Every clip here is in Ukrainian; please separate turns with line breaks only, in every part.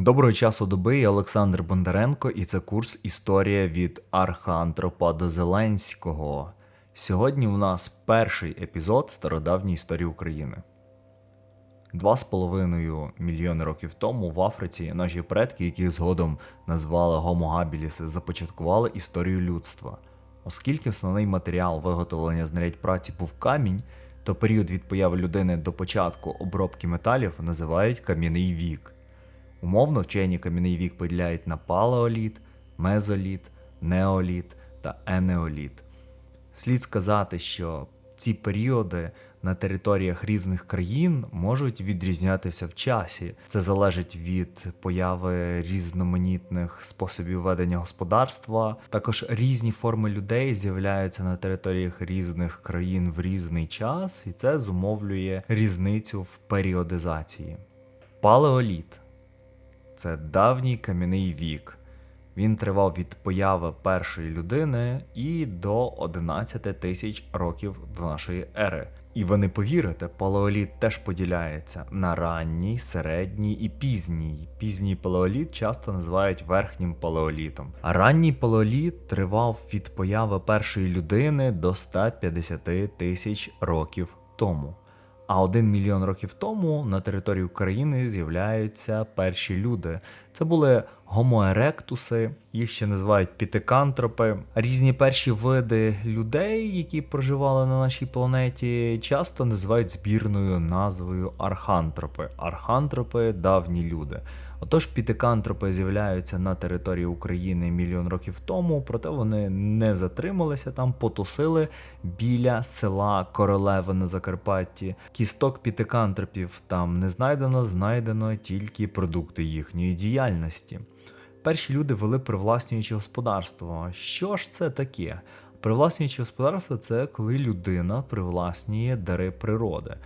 Доброго часу доби, я Олександр Бондаренко, і це курс Історія від Архантропа до Зеленського. Сьогодні у нас перший епізод стародавньої історії України. Два з половиною мільйони років тому в Африці наші предки, яких згодом назвали habilis, започаткували історію людства. Оскільки основний матеріал виготовлення знарядь праці був камінь, то період від появи людини до початку обробки металів називають кам'яний вік. Умовно вчені кам'яний вік поділяють на палеоліт, мезоліт, неоліт та енеоліт. Слід сказати, що ці періоди на територіях різних країн можуть відрізнятися в часі. Це залежить від появи різноманітних способів ведення господарства. Також різні форми людей з'являються на територіях різних країн в різний час, і це зумовлює різницю в періодизації. Палеоліт це давній кам'яний вік. Він тривав від появи першої людини і до 11 тисяч років до нашої ери. І ви не повірите, палеоліт теж поділяється на ранній, середній і пізній. Пізній палеоліт часто називають верхнім палеолітом. А ранній палеоліт тривав від появи першої людини до 150 тисяч років тому. А один мільйон років тому на території України з'являються перші люди. Це були гомоеректуси, їх ще називають пітикантропи. Різні перші види людей, які проживали на нашій планеті, часто називають збірною назвою архантропи. Архантропи давні люди. Отож, пітекантропи з'являються на території України мільйон років тому, проте вони не затрималися там, потусили біля села Королеве на Закарпатті. Кісток пітекантропів там не знайдено, знайдено тільки продукти їхньої діяльності. Перші люди вели привласнюючи господарство. Що ж це таке? Привласнюючи господарство це коли людина привласнює дари природи.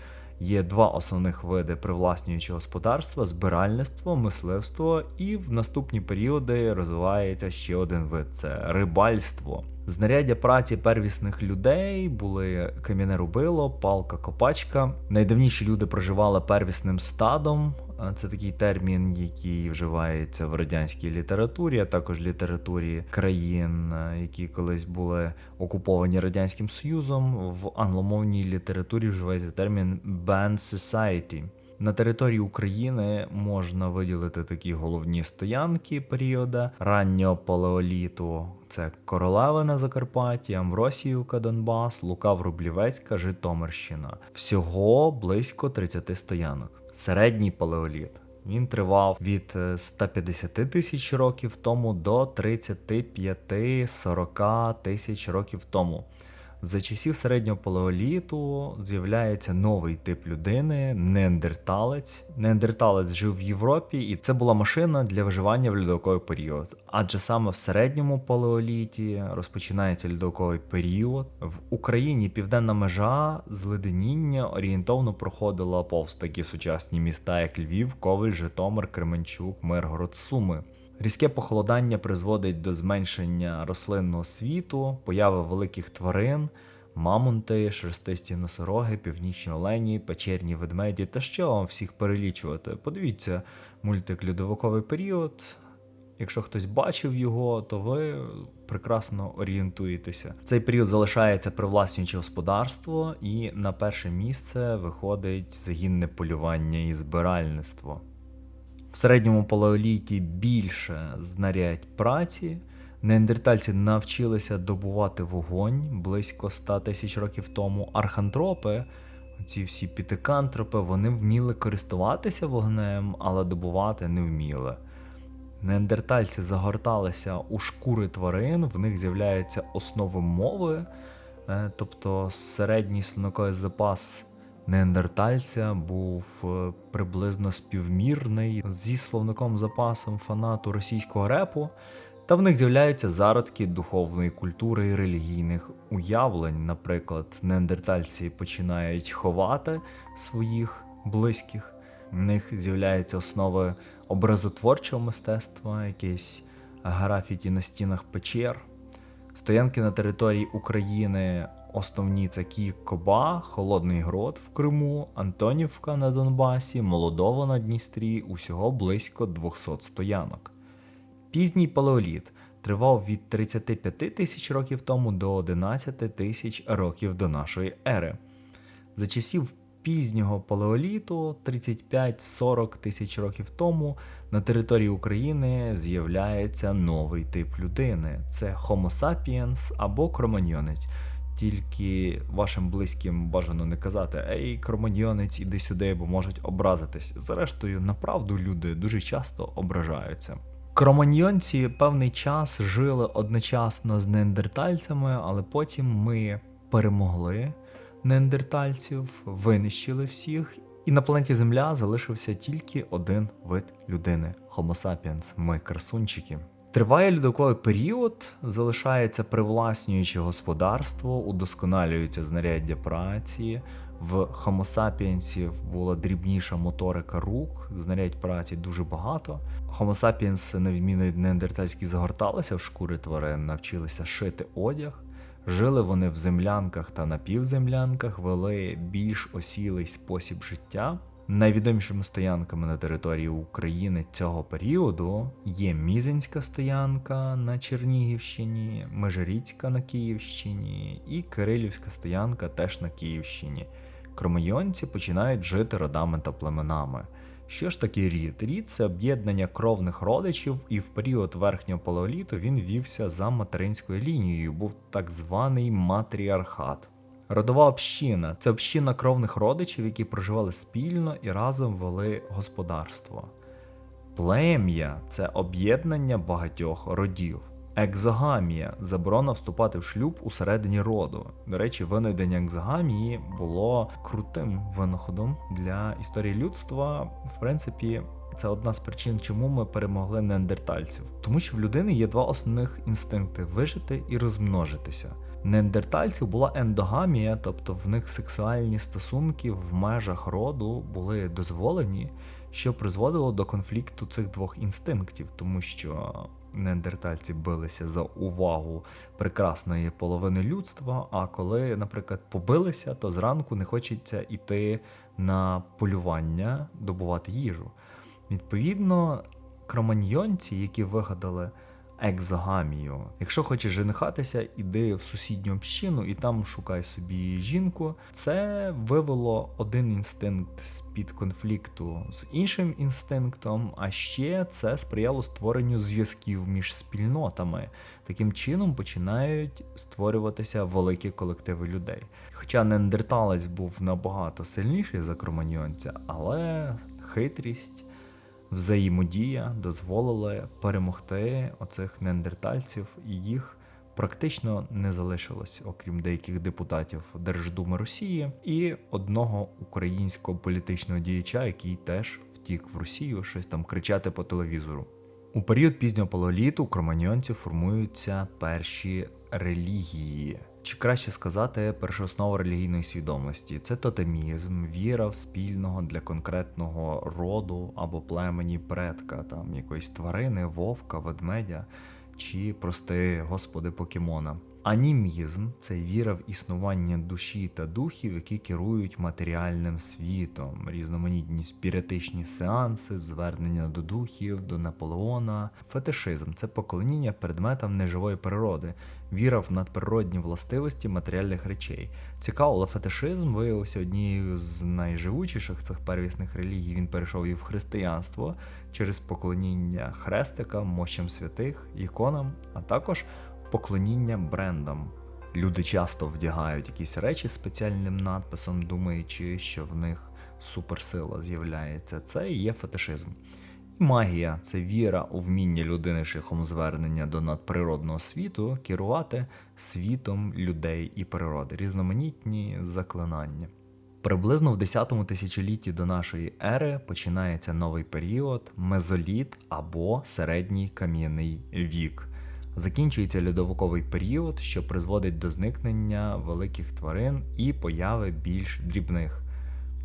Є два основних види привласнюючого господарства: збиральництво, мисливство, і в наступні періоди розвивається ще один вид це рибальство. Знаряддя праці первісних людей були кам'яне рубило, палка, копачка. Найдавніші люди проживали первісним стадом. Це такий термін, який вживається в радянській літературі, а також літературі країн, які колись були окуповані радянським союзом. В англомовній літературі вживається термін band society. На території України можна виділити такі головні стоянки періоду раннього палеоліту. Це Королева на Закарпатті, Амвросіївка, Донбас, Лукав Рублівецька, Житомирщина. Всього близько 30 стоянок. Середній палеоліт. Він тривав від 150 тисяч років тому до 35-40 тисяч років тому. За часів середнього палеоліту з'являється новий тип людини неандерталець. Неандерталець жив в Європі, і це була машина для виживання в льодовиковий період. Адже саме в середньому палеоліті розпочинається льодовиковий період. В Україні південна межа зледеніння орієнтовно проходила повз такі сучасні міста, як Львів, Коваль, Житомир, Кременчук, Миргород, Суми. Різке похолодання призводить до зменшення рослинного світу, появи великих тварин, мамонти, шерстисті носороги, північні олені, печерні ведмеді та що вам всіх перелічувати. Подивіться мультик Льодовиковий період. Якщо хтось бачив його, то ви прекрасно орієнтуєтеся. Цей період залишається привласнюючи господарство, і на перше місце виходить загінне полювання і збиральництво. В середньому палеоліті більше знарядь праці. Неандертальці навчилися добувати вогонь близько 100 тисяч років тому. Архантропи, ці всі пітикантропи, вони вміли користуватися вогнем, але добувати не вміли. Неандертальці загорталися у шкури тварин, в них з'являються основи мови, е, тобто середній слоноковий запас неандертальця був е, приблизно співмірний зі словником запасом фанату російського репу, та в них з'являються зародки духовної культури і релігійних уявлень. Наприклад, неандертальці починають ховати своїх близьких, в них з'являються основи образотворчого мистецтва, якісь графіті на стінах печер. Стоянки на території України основні це Київ-Коба, Холодний Грод в Криму, Антонівка на Донбасі, Молодово на Дністрі, усього близько 200 стоянок. Пізній палеоліт тривав від 35 тисяч років тому до 11 тисяч років до нашої ери. За часів пізнього палеоліту, 35-40 тисяч років тому, на території України з'являється новий тип людини: це Homo sapiens або кроманьйонець. Тільки вашим близьким бажано не казати Ей, кроманьйонець, іди сюди, бо можуть образитись. Зрештою, направду люди дуже часто ображаються. Кроманьйонці певний час жили одночасно з неандертальцями, але потім ми перемогли неандертальців, винищили всіх, і на планеті Земля залишився тільки один вид людини Homo sapiens, ми красунчики. Триває льодовиковий період, залишається привласнюючи господарство, удосконалюються знаряддя праці. В sapiens була дрібніша моторика рук, знарядь праці дуже багато. Sapiens, на відміну від неандертальських, загорталися в шкури тварин, навчилися шити одяг. Жили вони в землянках та напівземлянках, вели більш осілий спосіб життя. Найвідомішими стоянками на території України цього періоду є Мізинська стоянка на Чернігівщині, Межиріцька на Київщині і Кирилівська стоянка теж на Київщині. Кромойонці починають жити родами та племенами. Що ж таке рід? Рід це об'єднання кровних родичів, і в період верхнього палеоліту він вівся за материнською лінією, був так званий матріархат. Родова община це община кровних родичів, які проживали спільно і разом вели господарство. Плем'я це об'єднання багатьох родів. Екзогамія заборона вступати в шлюб усередині роду. До речі, винайдення екзогамії було крутим винаходом для історії людства. В принципі, це одна з причин, чому ми перемогли неандертальців. Тому що в людини є два основних інстинкти вижити і розмножитися. Неандертальців була ендогамія, тобто в них сексуальні стосунки в межах роду були дозволені, що призводило до конфлікту цих двох інстинктів, тому що неандертальці билися за увагу прекрасної половини людства. А коли, наприклад, побилися, то зранку не хочеться йти на полювання, добувати їжу. Відповідно, кроманьйонці, які вигадали екзогамію. Якщо хочеш женихатися, іди в сусідню общину і там шукай собі жінку. Це вивело один інстинкт з-під конфлікту з іншим інстинктом, а ще це сприяло створенню зв'язків між спільнотами. Таким чином починають створюватися великі колективи людей. Хоча неандерталець був набагато сильніший за кроманьйонця, але хитрість взаємодія дозволили перемогти оцих неандертальців, і їх практично не залишилось, окрім деяких депутатів Держдуми Росії і одного українського політичного діяча, який теж втік в Росію, щось там кричати по телевізору. У період пізнього палеоліту у кроманьонців формуються перші релігії. Чи краще сказати, першооснова релігійної свідомості це тотемізм, віра в спільного для конкретного роду або племені предка, там якоїсь тварини, вовка, ведмедя чи прости господи покемона. Анімізм це віра в існування душі та духів, які керують матеріальним світом, різноманітні спіритичні сеанси, звернення до духів, до Наполеона. Фетишизм це поклоніння предметам неживої природи, віра в надприродні властивості матеріальних речей. Цікаво, але фетишизм виявився однією з найживучіших цих первісних релігій. Він перейшов і в християнство через поклоніння хрестикам, мощам святих, іконам, а також поклоніння брендам. Люди часто вдягають якісь речі спеціальним надписом, думаючи, що в них суперсила з'являється. Це і є фетишизм. І магія це віра у вміння людини шляхом звернення до надприродного світу, керувати світом людей і природи, різноманітні заклинання. Приблизно в 10 тисячолітті до нашої ери починається новий період мезоліт або середній кам'яний вік. Закінчується льодовиковий період, що призводить до зникнення великих тварин і появи більш дрібних.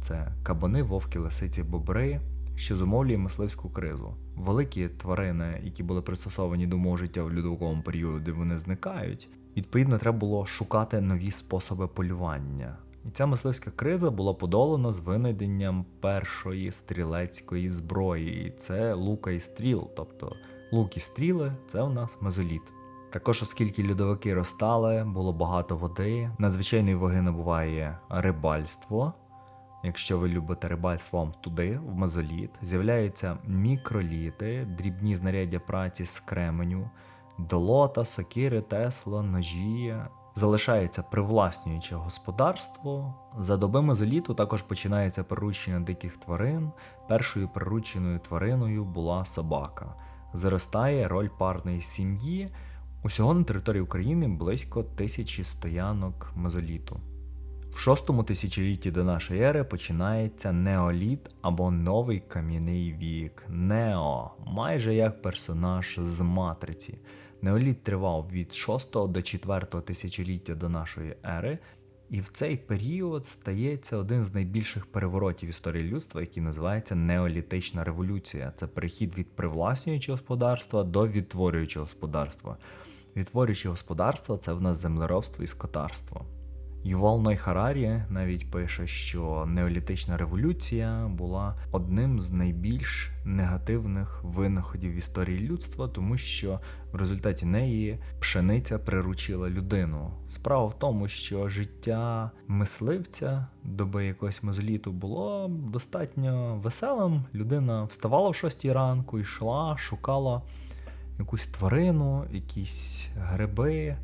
Це кабани, вовки, лисиці, бобри, що зумовлює мисливську кризу. Великі тварини, які були пристосовані до мого життя в льодовиковому періоді, вони зникають, Відповідно, треба було шукати нові способи полювання. І ця мисливська криза була подолана з винайденням першої стрілецької зброї. Це лука і стріл, тобто лук і стріли це у нас мезоліт. Також, оскільки льодовики розтали, було багато води, надзвичайної ваги набуває рибальство. Якщо ви любите рибальством туди, в мезоліт, з'являються мікроліти, дрібні знаряддя праці з кременю, долота, сокири, тесла, ножі. Залишається привласнююче господарство. За доби мезоліту також починається приручення диких тварин. Першою прирученою твариною була собака. Зростає роль парної сім'ї. Усього на території України близько тисячі стоянок мезоліту. В шостому тисячолітті до нашої ери починається неоліт або новий кам'яний вік. Нео, майже як персонаж з матриці. Неоліт тривав від 6 до 4 тисячоліття до нашої ери, і в цей період стається один з найбільших переворотів історії людства, який називається Неолітична революція. Це перехід від привласнюючого господарства до відтворюючого господарства. Відтворююче господарство це в нас землеробство і скотарство. Ювал Ной Харарі навіть пише, що неолітична революція була одним з найбільш негативних винаходів в історії людства, тому що в результаті неї пшениця приручила людину. Справа в тому, що життя мисливця доби якогось мезоліту було достатньо веселим. Людина вставала в шостій ранку, йшла, шукала якусь тварину, якісь гриби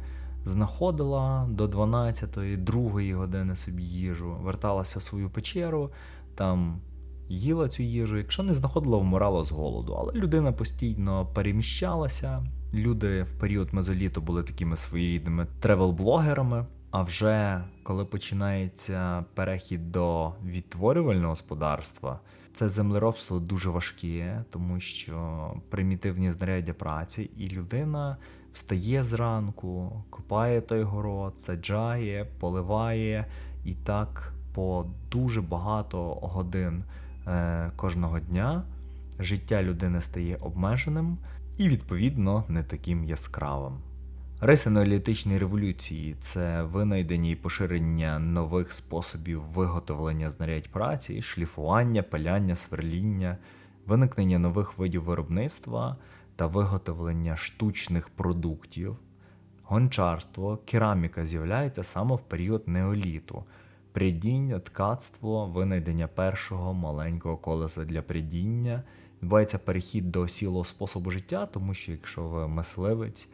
знаходила до 12-ї, 2 години собі їжу, верталася в свою печеру, там їла цю їжу. Якщо не знаходила, вмирала з голоду. Але людина постійно переміщалася. Люди в період мезоліту були такими своєрідними тревел-блогерами. А вже коли починається перехід до відтворювального господарства, це землеробство дуже важке, тому що примітивні знаряддя праці, і людина встає зранку, копає той город, саджає, поливає і так по дуже багато годин е, кожного дня життя людини стає обмеженим і, відповідно, не таким яскравим. Риси неолітичної революції це винайдення і поширення нових способів виготовлення знарядь праці, шліфування, паляння, сверління, виникнення нових видів виробництва та виготовлення штучних продуктів. Гончарство, кераміка з'являється саме в період неоліту, придіння, ткацтво, винайдення першого маленького колеса для придіння. Відбувається перехід до осілого способу життя, тому що якщо ви мисливець,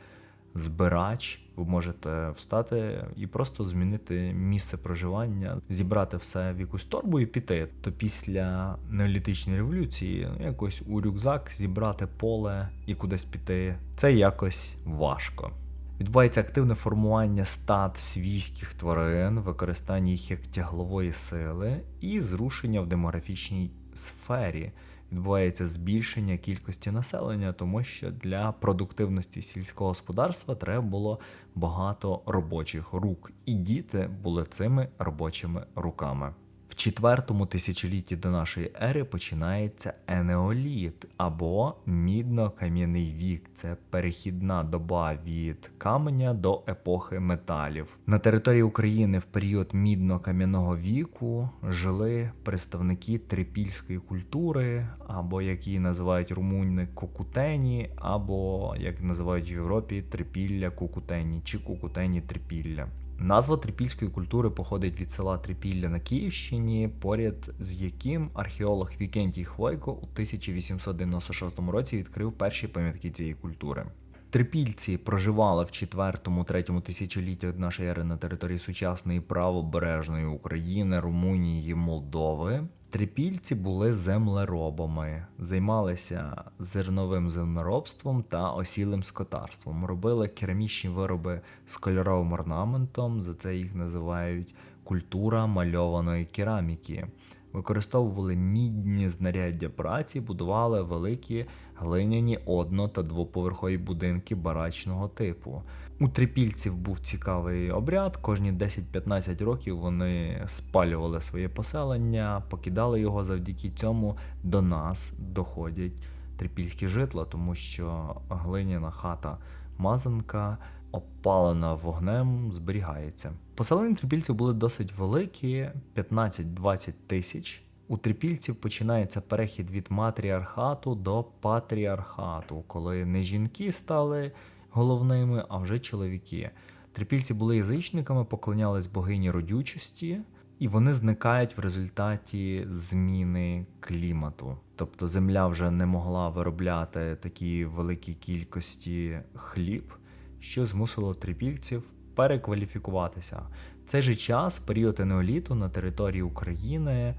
збирач, ви можете встати і просто змінити місце проживання, зібрати все в якусь торбу і піти. То після неолітичної революції ну, якось у рюкзак зібрати поле і кудись піти. Це якось важко. Відбувається активне формування стад свійських тварин, використання їх як тяглової сили і зрушення в демографічній сфері відбувається збільшення кількості населення, тому що для продуктивності сільського господарства треба було багато робочих рук, і діти були цими робочими руками. Четвертому тисячолітті до нашої ери починається енеоліт або мідно-кам'яний вік. Це перехідна доба від каменя до епохи металів. На території України в період мідно-кам'яного віку жили представники трипільської культури, або як її називають румуни кокутені, або як називають в Європі трипілля кукутені чи кукутені трипілля. Назва трипільської культури походить від села Трипілля на Київщині, поряд з яким археолог Вікентій Хвойко у 1896 році відкрив перші пам'ятки цієї культури. Трипільці проживали в 4-3 тисячолітті від нашої ери на території сучасної правобережної України, Румунії, Молдови. Трипільці були землеробами, займалися зерновим землеробством та осілим скотарством. Робили керамічні вироби з кольоровим орнаментом, за це їх називають культура мальованої кераміки. Використовували мідні знаряддя праці, будували великі глиняні одно- та двоповерхові будинки барачного типу. У трипільців був цікавий обряд. Кожні 10-15 років вони спалювали своє поселення, покидали його. Завдяки цьому до нас доходять трипільські житла, тому що глиняна хата мазанка, опалена вогнем, зберігається. Поселення трипільців були досить великі 15-20 тисяч. У трипільців починається перехід від матріархату до патріархату, коли не жінки стали головними, а вже чоловіки. Трипільці були язичниками, поклонялись богині родючості, і вони зникають в результаті зміни клімату. Тобто земля вже не могла виробляти такі великі кількості хліб, що змусило трипільців перекваліфікуватися. В цей же час, період енеоліту на території України.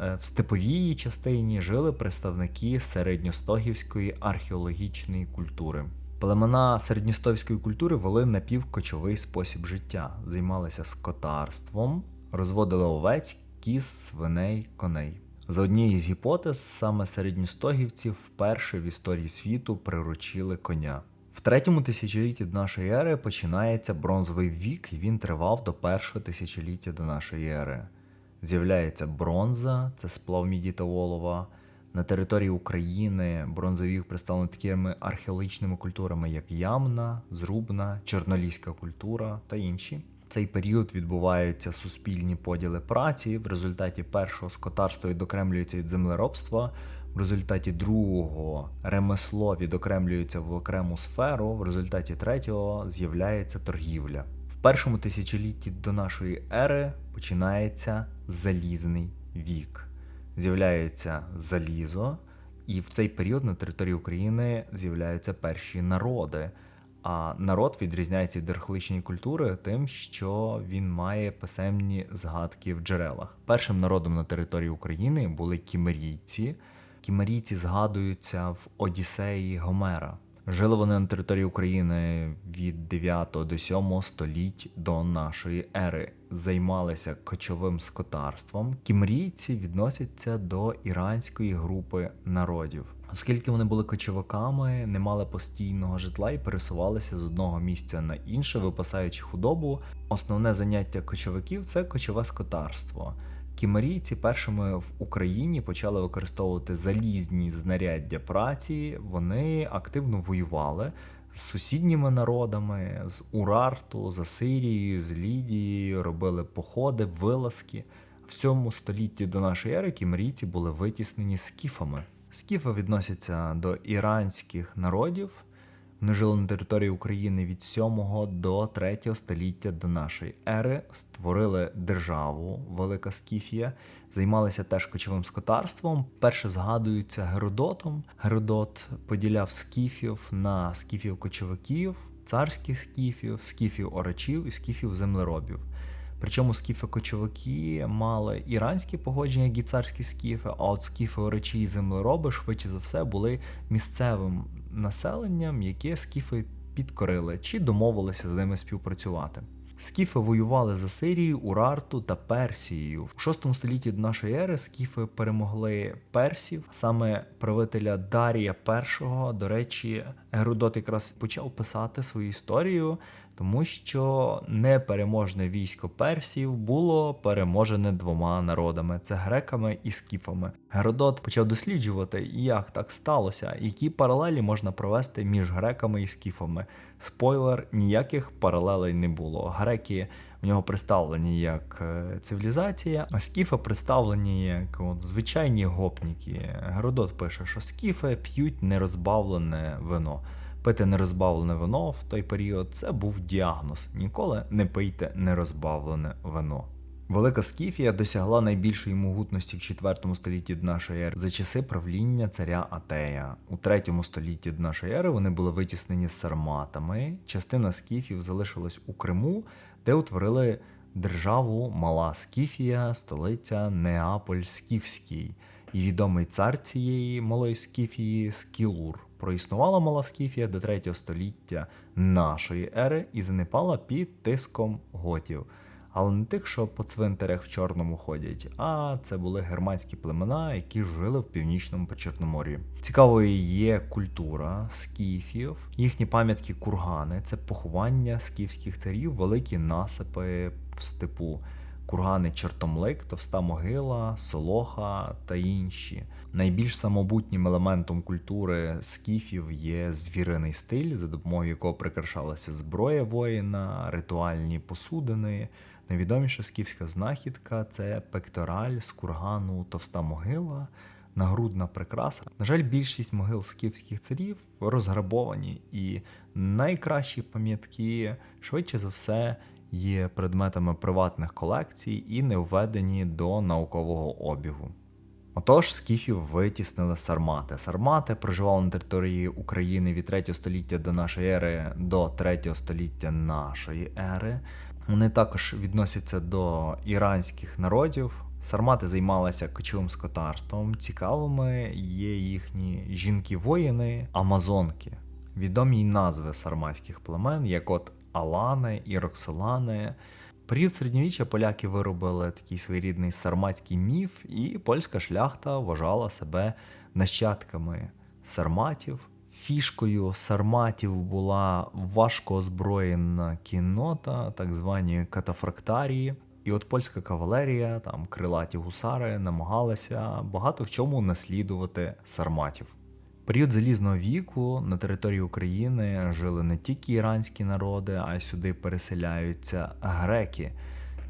е, В степовій частині жили представники середньостогівської археологічної культури. Племена середньостовської культури вели напівкочовий спосіб життя, займалися скотарством, розводили овець, кіз, свиней, коней. За однією з гіпотез, саме середньостогівці вперше в історії світу приручили коня. В третьому тисячолітті до нашої ери починається бронзовий вік, і він тривав до першого тисячоліття до нашої ери. З'являється бронза, це сплав міді та олова. На території України бронзовий вік представлений такими археологічними культурами, як ямна, зрубна, чорноліська культура та інші. В цей період відбуваються суспільні поділи праці. В результаті першого скотарство відокремлюється від землеробства. В результаті другого ремесло відокремлюється в окрему сферу. В результаті третього з'являється торгівля. В першому тисячолітті до нашої ери починається залізний вік. З'являється залізо, і в цей період на території України з'являються перші народи. А народ відрізняється від архаїчної культури тим, що він має писемні згадки в джерелах. Першим народом на території України були кімерійці. Кімерійці згадуються в Одіссеї Гомера. Жили вони на території України від 9 до 7 століть до нашої ери. Займалися кочовим скотарством. Кімрійці відносяться до іранської групи народів. Оскільки вони були кочовиками, не мали постійного житла і пересувалися з одного місця на інше, випасаючи худобу. Основне заняття кочовиків це кочове скотарство. Кімерійці першими в Україні почали використовувати залізні знаряддя праці. Вони активно воювали з сусідніми народами, з Урарту, з Асирією, з Лідією, робили походи, вилазки. В 7 столітті до нашої ери кімерійці були витіснені скіфами. Скіфи відносяться до іранських народів. Вони жили на території України від 7 до 3 століття до нашої ери, створили державу Велика Скіфія, займалися теж кочовим скотарством. Перше згадуються Геродотом. Геродот поділяв скіфів на скіфів кочовиків, царських скіфів, скіфів орачів і скіфів землеробів. Причому скіфи-кочовики мали іранські походження, як і царські скіфи, а от скіфи орачі і землероби швидше за все були місцевим населенням, яке скіфи підкорили чи домовилися з ними співпрацювати. Скіфи воювали за Сирію, Урарту та Персією. В 6 столітті до нашої ери скіфи перемогли персів, саме правителя Дарія І. До речі, Геродот якраз почав писати свою історію, тому що непереможне військо персів було переможене двома народами це греками і скіфами. Геродот почав досліджувати, як так сталося, які паралелі можна провести між греками і скіфами. Спойлер, ніяких паралелей не було. Греки в нього представлені як е, цивілізація, а скіфи представлені як от, звичайні гопніки. Геродот пише, що скіфи п'ють нерозбавлене вино. Пити нерозбавлене вино в той період це був діагноз. Ніколи не пийте нерозбавлене вино. Велика Скіфія досягла найбільшої могутності в 4 столітті до нашої ери за часи правління царя Атея. У 3 столітті до нашої ери вони були витіснені сарматами. Частина скіфів залишилась у Криму, де утворили державу Мала Скіфія, столиця Неаполь Скіфський. І відомий цар цієї малої Скіфії Скілур. Проіснувала мала Скіфія до 3 століття нашої ери і занепала під тиском готів. Але не тих, що по цвинтарях в чорному ходять, а це були германські племена, які жили в північному Причорномор'ї. Цікавою є культура скіфів, їхні пам'ятки кургани це поховання скіфських царів, великі насипи в степу. Кургани Чортомлик, Товста Могила, Солоха та інші. Найбільш самобутнім елементом культури скіфів є звіриний стиль, за допомогою якого прикрашалася зброя воїна, ритуальні посудини. Найвідоміша скіфська знахідка це пектораль з кургану Товста Могила, нагрудна прикраса. На жаль, більшість могил скіфських царів розграбовані, і найкращі пам'ятки швидше за все є предметами приватних колекцій і не введені до наукового обігу. Отож, скіфів витіснили сармати. Сармати проживали на території України від 3 століття до нашої ери до 3 століття нашої ери. Вони також відносяться до іранських народів. Сармати займалися кочовим скотарством. Цікавими є їхні жінки-воїни, амазонки. Відомі й назви сарматських племен, як от Алани і Роксолани. Період середньовіччя поляки виробили такий своєрідний сарматський міф, і польська шляхта вважала себе нащадками сарматів. Фішкою сарматів була важко озброєна кіннота, так звані катафрактарії. І от польська кавалерія, там крилаті гусари, намагалися багато в чому наслідувати сарматів. Період залізного віку на території України жили не тільки іранські народи, а й сюди переселяються греки.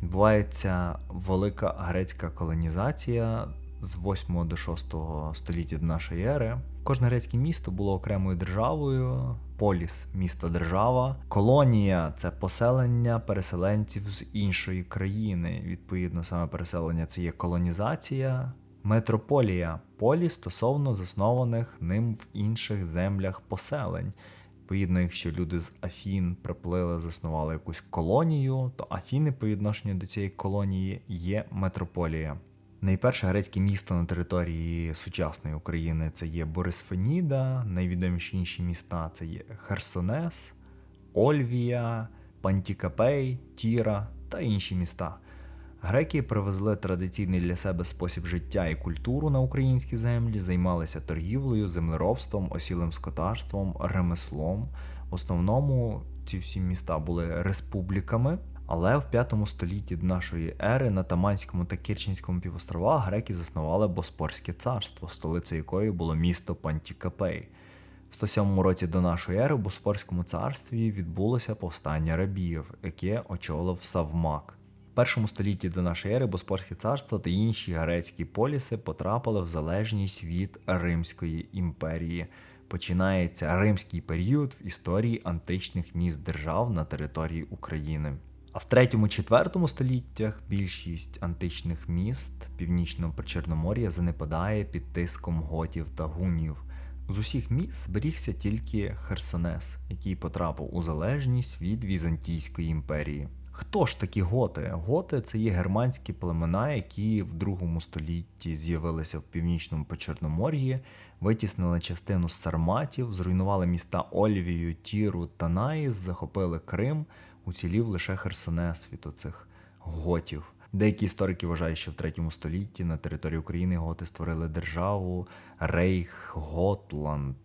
Відбувається велика грецька колонізація з 8 до 6 століття до нашої ери. Кожне грецьке місто було окремою державою, поліс місто держава, колонія це поселення переселенців з іншої країни. Відповідно, саме переселення це є колонізація. Метрополія полі стосовно заснованих ним в інших землях поселень. Відповідно, якщо люди з Афін приплили, заснували якусь колонію, то Афіни по відношенню до цієї колонії є метрополія. Найперше грецьке місто на території сучасної України це є Борисфеніда, найвідоміші інші міста це є Херсонес, Ольвія, Пантікапей, Тіра та інші міста. Греки привезли традиційний для себе спосіб життя і культуру на українські землі, займалися торгівлею, землеробством, осілим скотарством, ремеслом. В основному ці всі міста були республіками, але в 5 столітті нашої ери на Таманському та Керченському півостровах греки заснували Боспорське царство, столицею якої було місто Пантікапей. В 107 році до нашої ери в Боспорському царстві відбулося повстання рабів, яке очолив Савмак. Першому столітті до нашої ери Боспорське царство та інші грецькі поліси потрапили в залежність від Римської імперії. Починається римський період в історії античних міст держав на території України. А в 3-4 століттях більшість античних міст північного Причорномор'я занепадає під тиском готів та гунів. З усіх міст зберігся тільки Херсонес, який потрапив у залежність від Візантійської імперії. Хто ж такі готи? Готи це є германські племена, які в другому столітті з'явилися в північному Почорномор'ї, витіснили частину сарматів, зруйнували міста Ольвію, Тіру та Наїс, захопили Крим, уцілів лише Херсонес від оцих готів. Деякі історики вважають, що в третьому столітті на території України готи створили державу Рейх Готланд.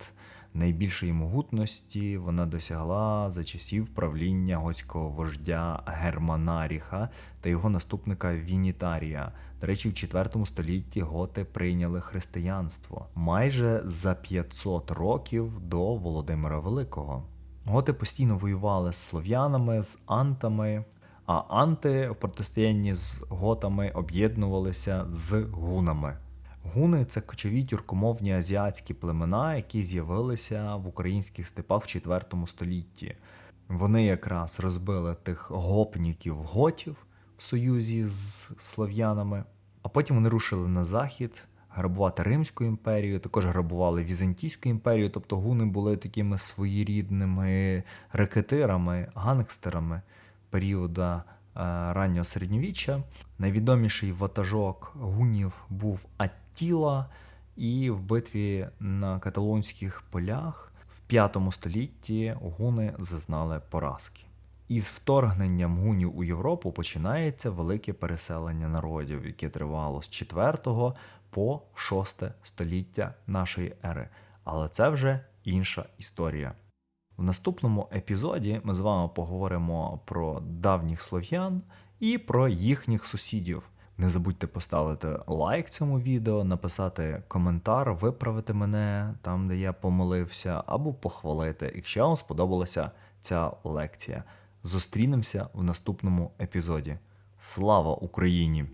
Найбільшої могутності вона досягла за часів правління готського вождя Германаріха та його наступника Вінітарія. До речі, в 4 столітті готи прийняли християнство майже за 500 років до Володимира Великого. Готи постійно воювали з слов'янами, з антами, а анти в протистоянні з готами об'єднувалися з гунами. Гуни це кочові тюркомовні азіатські племена, які з'явилися в українських степах в 4 столітті. Вони якраз розбили тих гопніків готів в союзі з слов'янами, а потім вони рушили на захід грабувати Римську імперію, також грабували Візантійську імперію, тобто гуни були такими своєрідними рекетирами, гангстерами періода раннього середньовіччя. Найвідоміший ватажок гунів був Аттіла, і в битві на каталонських полях в 5 столітті гуни зазнали поразки. Із вторгненням гунів у Європу починається велике переселення народів, яке тривало з 4 по 6 століття нашої ери. Але це вже інша історія. В наступному епізоді ми з вами поговоримо про давніх слов'ян і про їхніх сусідів. Не забудьте поставити лайк цьому відео, написати коментар, виправити мене там, де я помилився, або похвалити, якщо вам сподобалася ця лекція. Зустрінемося в наступному епізоді. Слава Україні!